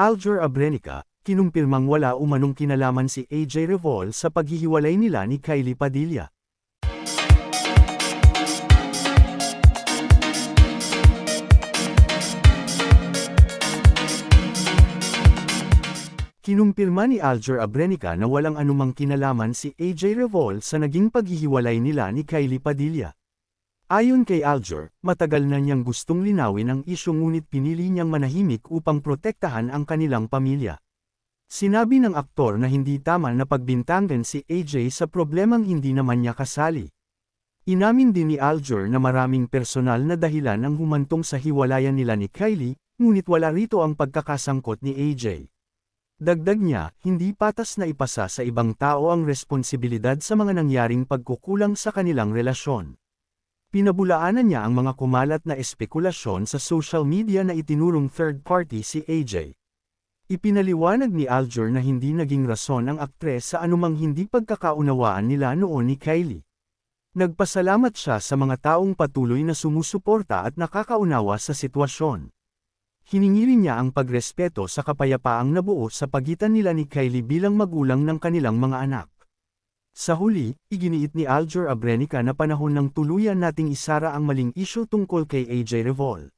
Aljur Abrenica, kinumpirmang wala umanong kinalaman si AJ Revol sa paghihiwalay nila ni Kylie Padilla. Kinumpirma ni Aljur Abrenica na walang anumang kinalaman si AJ Revol sa naging paghihiwalay nila ni Kylie Padilla. Ayon kay Aljur, matagal na niyang gustong linawin ang isyu ngunit pinili niyang manahimik upang protektahan ang kanilang pamilya. Sinabi ng aktor na hindi tama na pagbintangan si AJ sa problemang hindi naman niya kasali. Inamin din ni Aljur na maraming personal na dahilan ang humantong sa hiwalayan nila ni Kylie, ngunit wala rito ang pagkakasangkot ni AJ. Dagdag niya, hindi patas na ipasa sa ibang tao ang responsibilidad sa mga nangyaring pagkukulang sa kanilang relasyon. Pinabulaanan niya ang mga kumalat na espekulasyon sa social media na itinurong third party si AJ. Ipinaliwanag ni Aljur na hindi naging rason ang aktres sa anumang hindi pagkakaunawaan nila noon ni Kylie. Nagpasalamat siya sa mga taong patuloy na sumusuporta at nakakaunawa sa sitwasyon. Hiningi rin niya ang pagrespeto sa kapayapaang nabuo sa pagitan nila ni Kylie bilang magulang ng kanilang mga anak. Sa huli, iginiit ni Aljur Abrenica na panahon ng tuluyan nating isara ang maling isyu tungkol kay AJ Revol.